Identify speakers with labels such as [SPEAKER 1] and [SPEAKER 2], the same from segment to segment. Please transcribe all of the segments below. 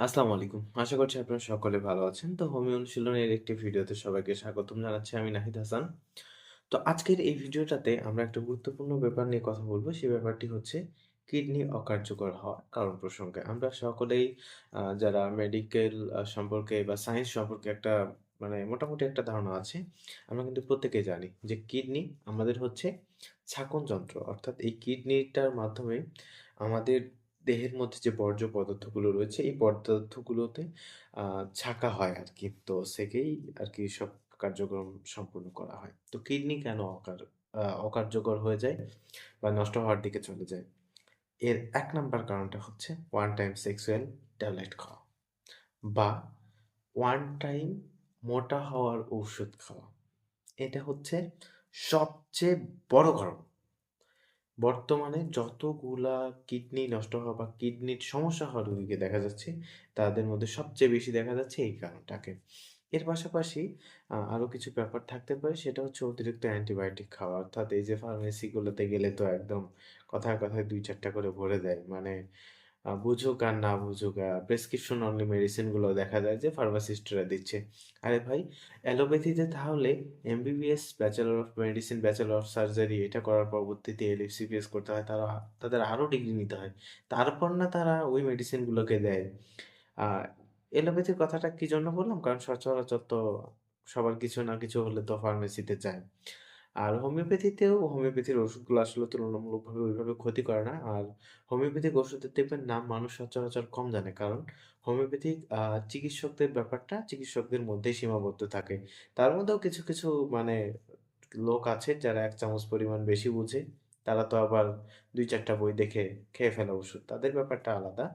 [SPEAKER 1] আসসালামু আলাইকুম। আশা করছি আপনারা সকলে ভালো আছেন। তো হোমিও অনুশীলনের একটি ভিডিওতে সবাইকে স্বাগতম জানাচ্ছি। আমি নাহিদ হাসান। তো আজকের এই ভিডিওটাতে আমরা একটা গুরুত্বপূর্ণ ব্যাপার নিয়ে কথা বলব সেই ব্যাপারটি হচ্ছে কিডনি অকার্যকর হওয়ার কারণ প্রসঙ্গে। আমরা সকলেই যারা মেডিকেল সম্পর্কে বা সায়েন্স সম্পর্কে একটা মানে মোটামুটি একটা ধারণা আছে। আমরা কিন্তু প্রত্যেকেই জানি যে কিডনি আমাদের হচ্ছে ছাঁকন যন্ত্র। অর্থাৎ এই কিডনিটার মাধ্যমে আমাদের দেহের মধ্যে যে বর্জ্য পদার্থগুলো রয়েছে, এই পদার্থগুলোতে ছাঁকা হয় আরকি। তো সেকেই আরকি সব কার্যক্রম সম্পূর্ণ করা হয়। তো কিডনি কেন অকার অকার্যকর হয়ে যায় বা নষ্ট হওয়ার দিকে চলে যায়? এর এক নাম্বার কারণটা হচ্ছে ওয়ান টাইম সেক্সুয়াল ট্যাবলেট খাওয়া বা ওয়ান টাইম মোটা হওয়ার ঔষধ খাওয়া। এটা হচ্ছে সবচেয়ে বড় কারণ। বর্তমানে যতগুলা কিডনি নষ্ট হওয়া বা কিডনির সমস্যা হওয়া রোগীকে দেখা যাচ্ছে, তাদের মধ্যে সবচেয়ে বেশি দেখা যাচ্ছে এই কারণটাকে। এর পাশাপাশি আরও কিছু ব্যাপার থাকতে পারে সেটা হচ্ছে অতিরিক্ত অ্যান্টিবায়োটিক খাওয়া। অর্থাৎ এই যে ফার্মেসিগুলোতে গেলে তো একদম কথায়, কথায় দুই চারটা করে ভরে দেয়। মানে বুঝুক আর না বুঝুক প্রেসক্রিপশন অনলি মেডিসিনগুলো দেখা যায় যে ফার্মাসিস্টরা দিচ্ছে। আরে ভাই অ্যালোপ্যাথিতে তাহলে MBBS, bachelor of medicine, bachelor of surgery এটা করার পরবর্তীতে এলএমসিপিএস করতে হয়। তারা তাদের আরও ডিগ্রি নিতে হয়। তারপর না তারা ওই মেডিসিনগুলোকে দেয়। এলোপ্যাথির কথাটা কি জন্য বললাম? কারণ সচরাচর তো সবার কিছু না কিছু হলে তো ফার্মেসিতে যায়। আর হোমিওপ্যাথিতেও হোমিওপ্যাথির ওষুধগুলো আসলে তুলনামূলকভাবে ওইভাবে ক্ষতি করে না। আর হোমিওপ্যাথিক ওষুধের দেখবেন নাম মানুষ সচরাচর কম জানে। কারণ হোমিওপ্যাথিক চিকিৎসকদের ব্যাপারটা চিকিৎসকদের মধ্যেই সীমাবদ্ধ থাকে। তার মধ্যেও কিছু, কিছু মানে লোক আছে যারা এক চামচ পরিমাণ বেশি বুঝে। তারা তো আবার দুই চারটা বই দেখে খেয়ে ফেলে ওষুধ। তাদের ব্যাপারটা আলাদা।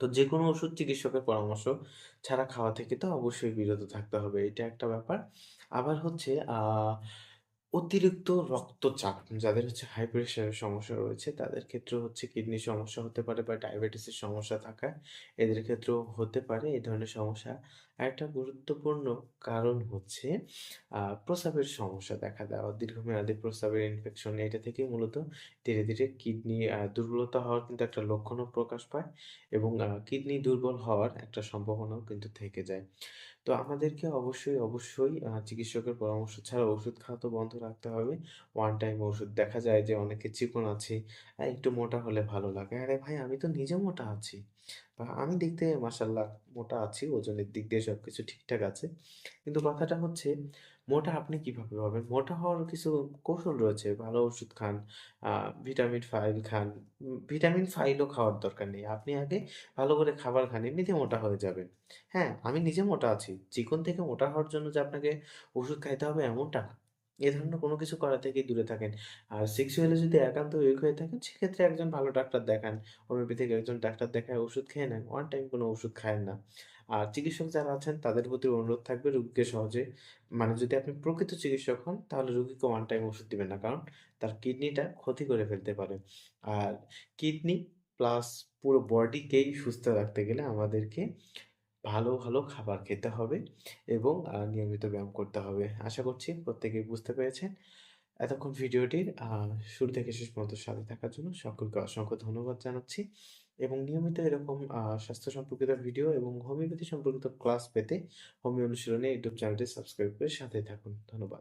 [SPEAKER 1] তো যে কোনো ওষুধ চিকিৎসকের পরামর্শ ছাড়া খাওয়া থেকে তো অবশ্যই বিরত থাকতে হবে। এটা একটা ব্যাপার। আবার হচ্ছে অতিরিক্ত রক্তচাপ যাদের হচ্ছে হাই প্রেশারের সমস্যা রয়েছে তাদের ক্ষেত্রে হচ্ছে কিডনির সমস্যা হতে পারে বা ডায়াবেটিসের সমস্যা থাকায় এদের ক্ষেত্রেও হতে পারে এই ধরনের সমস্যা। আরেকটা গুরুত্বপূর্ণ কারণ হচ্ছে প্রস্রাবের সমস্যা দেখা দেওয়া। দীর্ঘমেয়াদী প্রস্রাবের ইনফেকশন এটা থেকে মূলত ধীরে, ধীরে কিডনি দুর্বলতা হওয়ার কিন্তু একটা লক্ষণও প্রকাশ পায় এবং কিডনি দুর্বল হওয়ার একটা সম্ভাবনাও কিন্তু থেকে যায়। তো আমাদেরকে অবশ্যই, অবশ্যই চিকিৎসকের পরামর্শ ছাড়া ওষুধ খাওয়া তো বন্ধ রাখতে হবে। ওয়ান টাইম ওষুধ। দেখা যায় যে অনেকে চিকন আছে, একটু মোটা হলে ভালো লাগে। আরে ভাই আমি তো নিজে মোটা আছি। বা আমি দেখতে মাশাআল্লাহ মোটা আছি। ওজনের দিক দিয়ে সব কিছু ঠিকঠাক আছে। কিন্তু কথাটা হচ্ছে মোটা আপনি কীভাবে হবেন? মোটা হওয়ার কিছু কৌশল রয়েছে। ভালো ওষুধ খান, ভিটামিন ফাইল খান। ভিটামিন ফাইলও খাওয়ার দরকার নেই। আপনি আগে ভালো করে খাবার খান, এমনিতেই মোটা হয়ে যাবেন। হ্যাঁ, আমি নিজে মোটা আছি। চিকন থেকে মোটা হওয়ার জন্য যে আপনাকে ওষুধ খাইতে হবে এমনটা না। এ ধরনের কোনো কিছু করা থেকেই দূরে থাকেন। আর সেক্সুয়ালি যদি একান্ত উইক হয়ে থাকেন, সেক্ষেত্রে একজন ভালো ডাক্তার দেখান। হোমিওপ্যাথিক একজন ডাক্তার দেখায়, ওষুধ খেয়ে নেন। ওয়ান টাইম কোনো ওষুধ খায়েন না। আর চিকিৎসক যারা আছেন, তাদের প্রতি অনুরোধ থাকবে রোগীকে সহজে মানে যদি আপনি প্রকৃত চিকিৎসক হন, তাহলে রোগীকে ওয়ান টাইম ওষুধ দিবেন না। কারণ তার কিডনিটা ক্ষতি করে ফেলতে পারে। আর কিডনি প্লাস পুরো বডিকেই সুস্থ রাখতে গেলে আমাদেরকে ভালো, ভালো খাবার খেতে হবে এবং নিয়মিত ব্যায়াম করতে হবে। আশা করছি প্রত্যেকেই বুঝতে পেরেছেন। এতক্ষণ ভিডিওটির শুরু থেকে শেষ পর্যন্ত সাথে থাকার জন্য সকলকে অসংখ্য ধন্যবাদ জানাচ্ছি এবং নিয়মিত এরকম স্বাস্থ্য সম্পর্কিত ভিডিও এবং হোমিওপ্যাথি সম্পর্কিত ক্লাস পেতে হোমিও অনুশীলনে ইউটিউব চ্যানেলটি সাবস্ক্রাইব করে সাথে থাকুন। ধন্যবাদ।